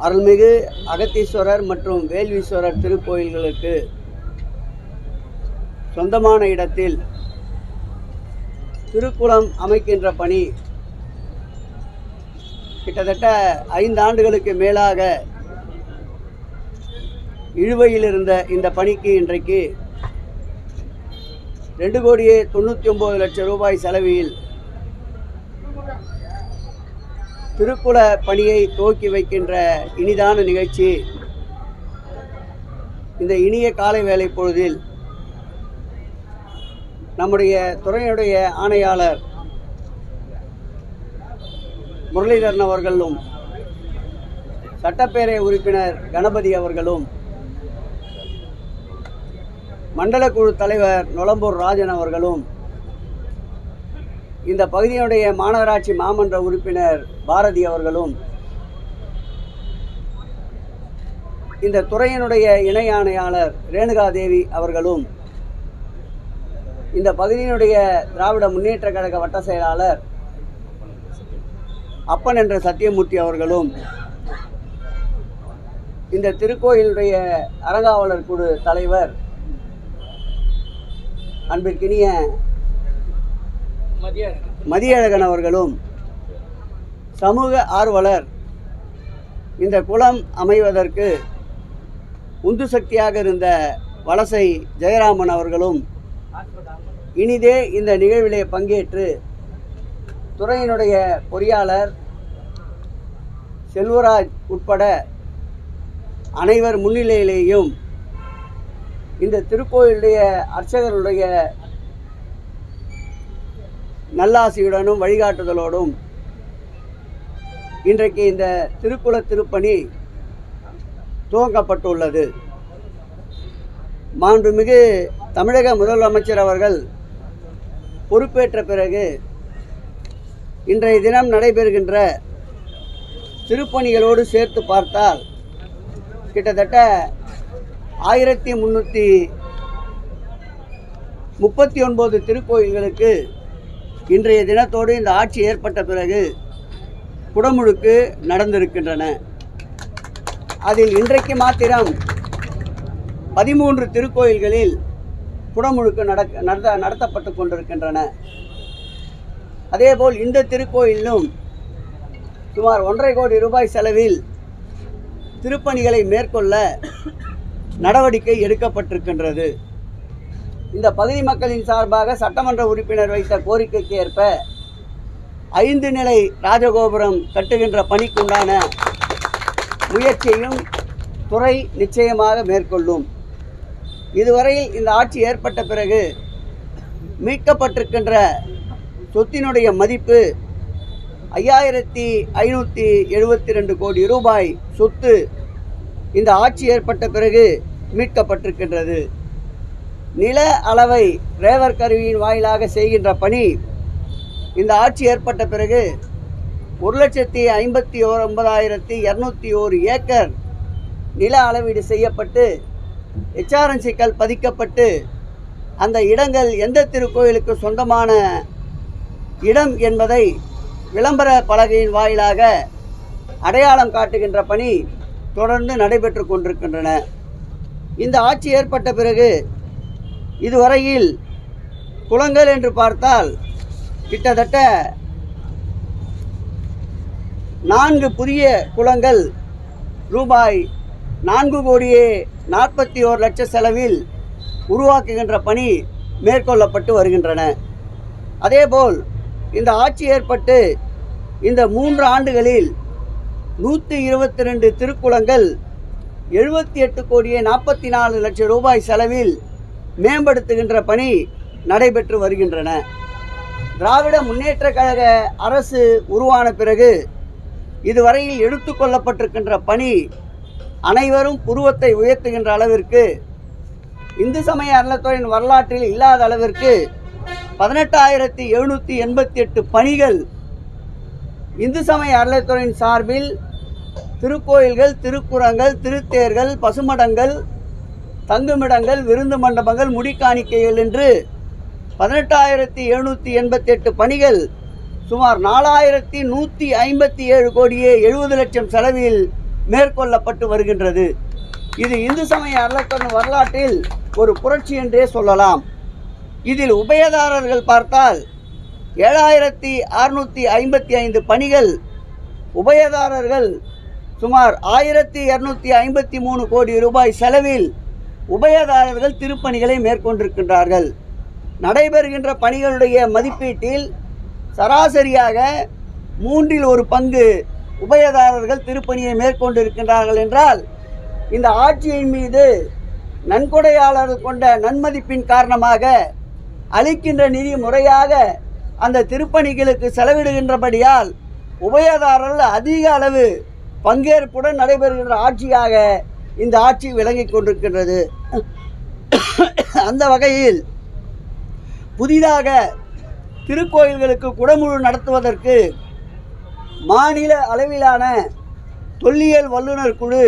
அருள்மிகு அகத்தீஸ்வரர் மற்றும் வேல்வீஸ்வரர் திருக்கோயில்களுக்கு சொந்தமான இடத்தில் திருக்குளம் அமைக்கின்ற பணி கிட்டத்தட்ட ஐந்து ஆண்டுகளுக்கு மேலாக இழுவையில் இருந்த இந்த பணிக்கு இன்றைக்கு ரெண்டு கோடியே தொண்ணூற்றி ஒம்பது லட்சம் ரூபாய் செலவில் திருக்குல பணியை துவக்கி வைக்கின்ற இனிதான நிகழ்ச்சி இந்த இனிய காலை வேலை பொழுதில் நம்முடைய துறையினுடைய ஆணையாளர் முரளிதரன் அவர்களும் சட்டப்பேரவை உறுப்பினர் கணபதி அவர்களும் மண்டல குழு தலைவர் நொளம்பூர் ராஜன் அவர்களும் இந்த பகுதியினுடைய மாநகராட்சி மாமன்ற உறுப்பினர் பாரதி அவர்களும் இந்த துறையினுடைய இணை ஆணையாளர் ரேணுகாதேவி அவர்களும் இந்த பகுதியினுடைய திராவிட முன்னேற்ற கழக வட்ட செயலாளர் அப்பன் என்ற சத்தியமூர்த்தி அவர்களும் இந்த திருக்கோயிலுடைய அறங்காவலர் குழு தலைவர் அன்பிற்கினிய மதியழகன் அவர்களும் சமூக ஆர்வலர். இந்த குளம் அமைவதற்கு உந்து சக்தியாக இருந்த வலசை ஜெயராமன் அவர்களும் இனிதே இந்த நிகழ்விலே பங்கேற்று துறையினுடைய பொறியாளர் செல்வராஜ் உட்பட அனைவர் முன்னிலையிலேயும் இந்த திருக்கோயிலுடைய அர்ச்சகருடைய நல்லாசியுடனும் வழிகாட்டுதலோடும் இன்றைக்கு இந்த திருக்குல திருப்பணி துவங்கப்பட்டுள்ளது. மாண்புமிகு தமிழக முதலமைச்சர் அவர்கள் பொறுப்பேற்ற பிறகு இன்றைய தினம் நடைபெறுகின்ற திருப்பணிகளோடு சேர்த்து பார்த்தால் கிட்டத்தட்ட ஆயிரத்தி முந்நூற்றி முப்பத்தி ஒன்பது திருக்கோயில்களுக்கு இன்றைய தினத்தோடு இந்த ஆட்சி ஏற்பட்ட பிறகு குடமுழுக்கு நடந்திருக்கின்றன. அதில் இன்றைக்கு மாத்திரம் பதிமூன்று திருக்கோயில்களில் குடமுழுக்கு நடக்க நடத்த நடத்தப்பட்டு கொண்டிருக்கின்றன. அதேபோல் இந்த திருக்கோயிலும் சுமார் ஒன்றரை கோடி ரூபாய் செலவில் திருப்பணிகளை மேற்கொள்ள நடவடிக்கை எடுக்கப்பட்டிருக்கின்றது. இந்த பகுதி மக்களின் சார்பாக சட்டமன்ற உறுப்பினர் வைத்த கோரிக்கைக்கு ஏற்ப ஐந்து நிலை ராஜகோபுரம் கட்டுகின்ற பணிக்குண்டான முயற்சியையும் துறை நிச்சயமாக மேற்கொள்ளும். இதுவரையில் இந்த ஆட்சி ஏற்பட்ட பிறகு மீட்கப்பட்டிருக்கின்ற சொத்தினுடைய மதிப்பு ஐயாயிரத்தி ஐநூற்றி எழுபத்தி ரெண்டு கோடி ரூபாய் சொத்து இந்த ஆட்சி ஏற்பட்ட பிறகு மீட்கப்பட்டிருக்கின்றது. நில அளவை ரேவர் கருவியின் வாயிலாக செய்கின்ற பணி இந்த ஆட்சி ஏற்பட்ட பிறகு ஒரு லட்சத்தி ஐம்பத்தி ஓர் ஒன்பதாயிரத்தி இரநூத்தி ஓரு ஏக்கர் நில அளவீடு செய்யப்பட்டு எச்ஆர்என்சிக்கள் பதிக்கப்பட்டு அந்த இடங்கள் எந்த திருக்கோயிலுக்கு சொந்தமான இடம் என்பதை விளம்பர பலகையின் வாயிலாக அடையாளம் காட்டுகின்ற பணி தொடர்ந்து நடைபெற்று கொண்டிருக்கின்றன. இந்த ஆட்சி ஏற்பட்ட பிறகு இதுவரையில் குளங்கள் என்று பார்த்தால் கிட்டத்தட்ட நான்கு புதிய குளங்கள் ரூபாய் நான்கு கோடியே நாற்பத்தி ஓர் லட்ச செலவில் உருவாக்குகின்ற பணி மேற்கொள்ளப்பட்டு வருகின்றன. அதேபோல் இந்த ஆட்சி ஏற்பட்டு இந்த மூன்று ஆண்டுகளில் நூற்றி இருபத்தி ரெண்டு திருக்குளங்கள் எழுபத்தி எட்டு கோடியே நாற்பத்தி நாலு லட்சம் ரூபாய் செலவில் மேம்படுத்துகின்ற பணி நடைபெற்று வருகின்றன. திராவிட முன்னேற்ற கழக அரசு உருவான பிறகு இதுவரையில் எடுத்துக்கொள்ளப்பட்டிருக்கின்ற பணி அனைவரும் புருவத்தை உயர்த்துகின்ற அளவிற்கு இந்து சமய அறநிலைத்துறையின் வரலாற்றில் இல்லாத அளவிற்கு பதினெட்டாயிரத்தி எழுநூற்றி எண்பத்தி எட்டு பணிகள் இந்து சமய அறநிலைத்துறையின் சார்பில் திருக்கோயில்கள் திருக்குறங்கள் திருத்தேர்கள் பசுமடங்கள் தங்குமிடங்கள் விருந்து மண்டபங்கள் முடிக்காணிக்கைகள் என்று பதினெட்டாயிரத்தி எழுநூற்றி எண்பத்தி எட்டு பணிகள் சுமார் நாலாயிரத்தி நூற்றி ஐம்பத்தி ஏழு கோடியே எழுபது லட்சம் செலவில் மேற்கொள்ளப்பட்டு வருகின்றது. இது இந்து சமய அறக்கட்டளை வரலாற்றில் ஒரு புரட்சி என்றே சொல்லலாம். இதில் உபயதாரர்கள் பார்த்தால் ஏழாயிரத்தி அறுநூற்றி ஐம்பத்தி ஐந்து பணிகள் உபயதாரர்கள் சுமார் ஆயிரத்தி இரநூத்தி ஐம்பத்தி மூணு கோடி ரூபாய் செலவில் உபயதாரர்கள் திருப்பணிகளை மேற்கொண்டிருக்கின்றார்கள். நடைபெறுகின்ற பணிகளுடைய மதிப்பீட்டில் சராசரியாக மூன்றில் ஒரு பங்கு உபயதாரர்கள் திருப்பணியை மேற்கொண்டிருக்கின்றார்கள் என்றால் இந்த ஆட்சியின் மீது நன்கொடையாளர்கள் கொண்ட நன்மதிப்பின் காரணமாக அளிக்கின்ற நிதி முறையாக அந்த திருப்பணிகளுக்கு செலவிடுகின்றபடியால் உபயதாரர்கள் அதிக அளவு பங்கேற்புடன் நடைபெறுகின்ற ஆட்சியாக இந்த ஆட்சி விளங்கி கொண்டிருக்கின்றது. அந்த வகையில் புதிதாக திருக்கோயில்களுக்கு குடமுழு நடத்துவதற்கு மாநில அளவிலான தொல்லியல் வல்லுநர் குழு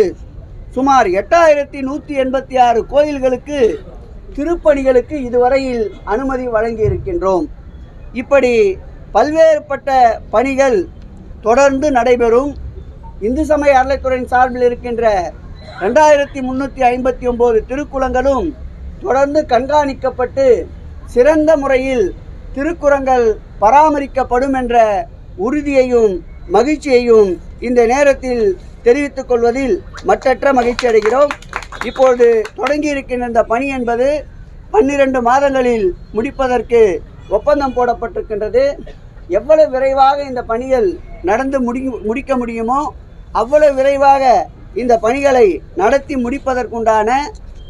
சுமார் எட்டாயிரத்தி நூற்றி எண்பத்தி ஆறு கோயில்களுக்கு திருப்பணிகளுக்கு இதுவரையில் அனுமதி வழங்கி இருக்கின்றோம் இப்படி பல்வேறுபட்ட பணிகள் தொடர்ந்து நடைபெறும். இந்து சமய அறநிலைத்துறையின் சார்பில் இருக்கின்ற ரெண்டாயிரத்தி முந்நூற்றி ஐம்பத்தி ஒம்பது திருக்குளங்களும் தொடர்ந்து கண்காணிக்கப்பட்டு சிறந்த முறையில் திருக்குறங்கள் பராமரிக்கப்படும் என்ற உறுதியையும் மகிழ்ச்சியையும் இந்த நேரத்தில் தெரிவித்துக் கொள்வதில் மற்றற்ற மகிழ்ச்சி அடைகிறோம். இப்பொழுது தொடங்கி இருக்கின்ற இந்த பணி என்பது பன்னிரண்டு மாதங்களில் முடிப்பதற்கு ஒப்பந்தம் போடப்பட்டிருக்கின்றது. எவ்வளவு விரைவாக இந்த பணிகள் நடந்து முடி முடிக்க முடியுமோ அவ்வளவு விரைவாக இந்த பணிகளை நடத்தி முடிப்பதற்குண்டான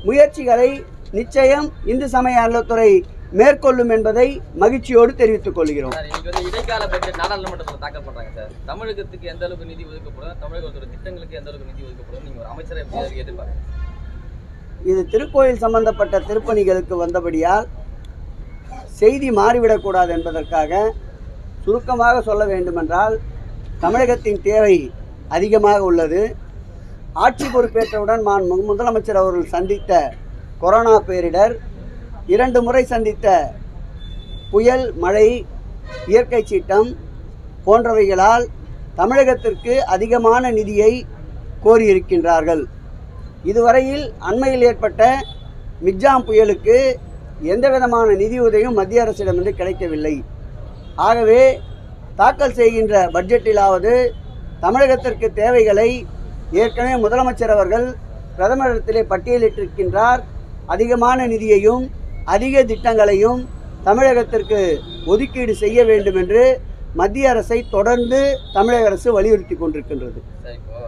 முயற்சிகளை நிச்சயம் இந்து சமய அறநிலைத்துறை மேற்கொள்ளும் என்பதை மகிழ்ச்சியோடு தெரிவித்துக் கொள்கிறோம். இடைக்கால பட்ஜெட் நாடாளுமன்றத்தில் தாக்கல் பண்றாங்க சார். தமிழகத்துக்கு எந்த அளவுக்கு நிதி ஒதுக்கப்படும் தமிழகத்தோட திட்டங்களுக்கு எந்த அளவுக்கு நிதி ஒதுக்கப்படும் நீங்க ஒரு அமைச்சரை எப்படி எதிர்பார்க்கறீங்க இது திருக்கோயில் சம்பந்தப்பட்ட திருப்பணிகளுக்கு வந்தபடியால் செய்தி மாறிவிடக்கூடாது என்பதற்காக சுருக்கமாக சொல்ல வேண்டுமென்றால் தமிழகத்தின் தேவை அதிகமாக உள்ளது. ஆட்சி பொறுப்பேற்றவுடன் நான் மு- முதலமைச்சர் அவர்கள் சந்தித்த கொரோனா பேரிடர் இரண்டு முறை சந்தித்த புயல் மழை இயற்கை சீட்டம் போன்றவைகளால் தமிழகத்திற்கு அதிகமான நிதியை கோரியிருக்கின்றார்கள். இதுவரையில் அண்மையில் ஏற்பட்ட மிக்ஜாம் புயலுக்கு எந்த விதமான நிதியுதவியும் மத்திய அரசிடமிருந்து கிடைக்கவில்லை. ஆகவே தாக்கல் செய்கின்ற பட்ஜெட்டிலாவது தமிழகத்திற்கு தேவைகளை ஏற்கனவே முதலமைச்சர் அவர்கள் பிரதமரிடத்திலே பட்டியலிட்டிருக்கின்றார். அதிகமான நிதியையும் அதிக திட்டங்களையும் தமிழகத்திற்கு ஒதுக்கீடு செய்ய வேண்டும் என்று மத்திய அரசை தொடர்ந்து தமிழக அரசு வலியுறுத்தி கொண்டிருக்கின்றது. சார் இப்போ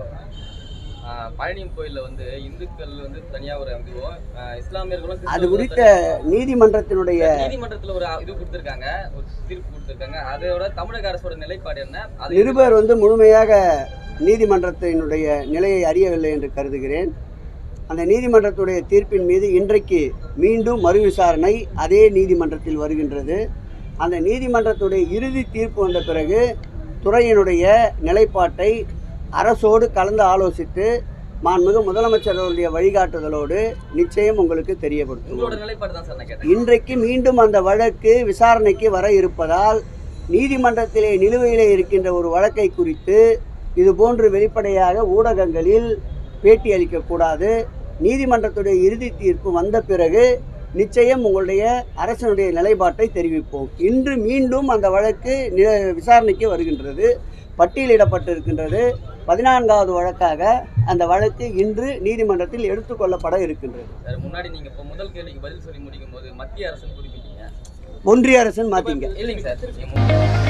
ஆஹ், பழனி கோயில்ல வந்து இந்துக்கள் வந்து தனியா ஒரு அமைதியும் இஸ்லாமியர்களும் அது குறித்த நீதிமன்றத்தினுடைய தனி- நீதிமன்றத்துல ஒரு இது கொடுத்திருக்காங்க ஒரு தீர்ப்பு கொடுத்திருக்காங்க. அதோட தமிழக அரசோட நிலைப்பாடு என்ன? நிருபர் வந்து முழுமையாக நீதிமன்றத்தினுடைய நிலையை அறியவில்லை என்று கருதுகிறேன். அந்த நீதிமன்றத்துடைய தீர்ப்பின் மீது இன்றைக்கு மீண்டும் மறு விசாரணை அதே நீதிமன்றத்தில் வருகின்றது. அந்த நீதிமன்றத்துடைய இறுதி தீர்ப்பு வந்த பிறகு துறையினுடைய நிலைப்பாட்டை அரசோடு கலந்து ஆலோசித்து மாண்புமிகு முதலமைச்சர் அவருடைய வழிகாட்டுதலோடு நிச்சயம் உங்களுக்கு கேட்டேன். இன்றைக்கு மீண்டும் அந்த வழக்கு விசாரணைக்கு வர இருப்பதால் நீதிமன்றத்திலே நிலுவையிலே இருக்கின்ற ஒரு வழக்கை குறித்து இதுபோன்று வெளிப்படையாக ஊடகங்களில் பேட்டி அளிக்கக்கூடாது. நீதிமன்றத்துடைய இறுதி தீர்ப்பு வந்த பிறகு நிச்சயம் உங்களுடைய அரசனுடைய நிலைப்பாட்டை தெரிவிப்போம். இன்று மீண்டும் அந்த வழக்கு விசாரணைக்கு வருகின்றது. பட்டியலிடப்பட்டிருக்கின்றது. பதினான்காவது வழக்காக அந்த வழக்கு இன்று நீதிமன்றத்தில் எடுத்துக்கொள்ளப்பட இருக்கின்றது. முன்னாடி நீங்க இப்போ முதல் கேள்விக்கு பதில் சொல்லி முடிக்கும் போது மத்திய குறிப்பிட்டீங்க. ஒன்றிய அரசன் மாத்தீங்க. இல்லைங்க சார்